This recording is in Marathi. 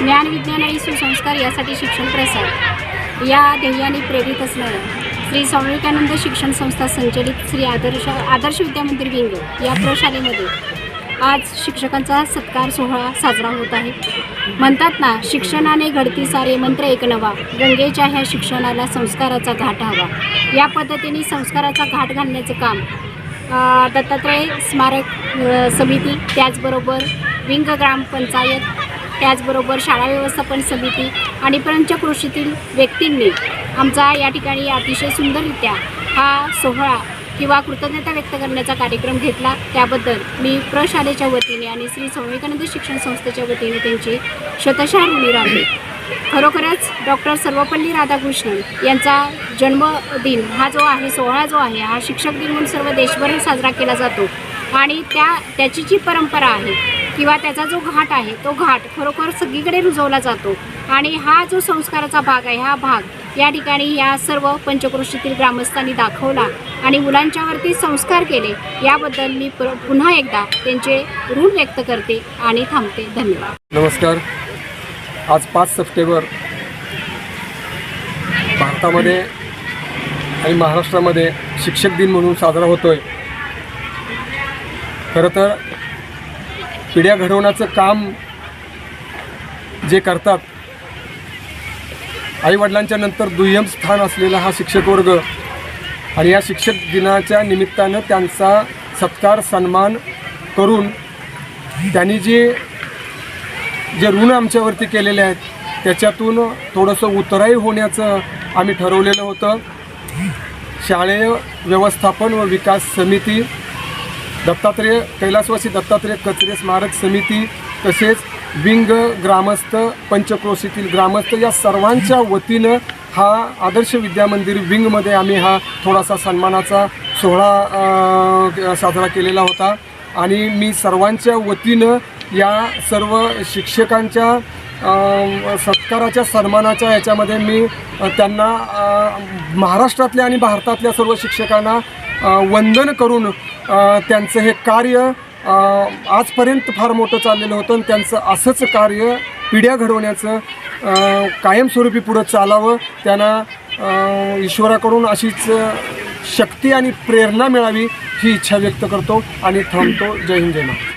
ज्ञान विज्ञान आणि सुसंस्कार यासाठी शिक्षण प्रसार. या ध्येयाने प्रेरित असणाऱ्या श्री स्वामी शिक्षण संस्था संचलित श्री आदर्श आदर्श विद्यामंदिर विंग या प्रशालेमध्ये आज शिक्षकांचा सत्कार सोहळा साजरा होत आहे. म्हणतात ना शिक्षणाने घडती सारे मंत्र एक नवा गंगेच्या ह्या शिक्षणाला संस्काराचा घाट हवा. या पद्धतीने संस्काराचा घाट घालण्याचं काम दत्तात्रय स्मारक समिती त्याचबरोबर विंग ग्रामपंचायत त्याचबरोबर शाळा व्यवस्थापन समिती आणि पंचक्रोशीतील व्यक्तींनी आमचा या ठिकाणी अतिशय सुंदररित्या हा सोहळा किंवा कृतज्ञता व्यक्त करण्याचा कार्यक्रम घेतला. त्याबद्दल मी प्रशालेच्या वतीने आणि श्री स्वामिकानंद शिक्षण संस्थेच्या वतीने त्यांची शतशः ऋणी राहिली खरोखरच डॉक्टर सर्वपल्ली राधाकृष्णन यांचा जन्मदिन हा जो आहे सोहळा जो आहे हा शिक्षक दिन म्हणून सर्व देशभर साजरा केला जातो. आणि त्या त्याची जी परंपरा आहे किंवा त्याचा जो घाट आहे तो घाट खरोखर सगळीकडे रुजवला जातो. आणि हा जो संस्काराचा भाग आहे हा भाग या ठिकाणी या सर्व पंचक्रोशीतील ग्रामस्थांनी दाखवला आणि मुलांच्यावरती संस्कार केले याबद्दल मी पुन्हा एकदा त्यांचे ऋण व्यक्त करते आणि थांबते. धन्यवाद. नमस्कार. आज पाच सप्टेंबर भारतामध्ये आणि महाराष्ट्रामध्ये शिक्षक दिन म्हणून साजरा होतो आहे खरं तर पिढ्या घडवण्याचं काम जे करतात आईवडिलांच्या नंतर दुय्यम स्थान असलेला हा शिक्षक वर्ग आणि या शिक्षक दिनाच्या निमित्तानं त्यांचा सत्कार सन्मान करून त्यांनी जे जे ऋण आमच्यावरती केलेले आहेत त्याच्यातून थोडंसं उतराई होण्याचं आम्ही ठरवलेलं होतं. शालेय व्यवस्थापन व विकास समिती दत्तात्रेय कैलासवासी दत्तात्रेय कचरे स्मारक समिती तसेच विंग ग्रामस्थ पंचक्रोशीतील ग्रामस्थ या सर्वांच्या वतीनं हा आदर्श विद्यामंदिर विंगमध्ये आम्ही हा थोडासा सन्मानाचा सोहळा साजरा केलेला होता. आणि मी सर्वांच्या वतीनं या सर्व शिक्षकांच्या सत्काराच्या सन्मानाच्या याच्यामध्ये मी त्यांना महाराष्ट्रातल्या आणि भारतातल्या सर्व शिक्षकांना वंदन करून त्यांचं हे कार्य आजपर्यंत फार मोठं चाललेलं होतं आणि त्यांचं असंच कार्य पिढ्या घडवण्याचं कायमस्वरूपी पुढं चालावं त्यांना ईश्वराकडून अशीच शक्ती आणि प्रेरणा मिळावी ही इच्छा व्यक्त करतो आणि थांबतो. जय हिंद जय महाराष्ट्र.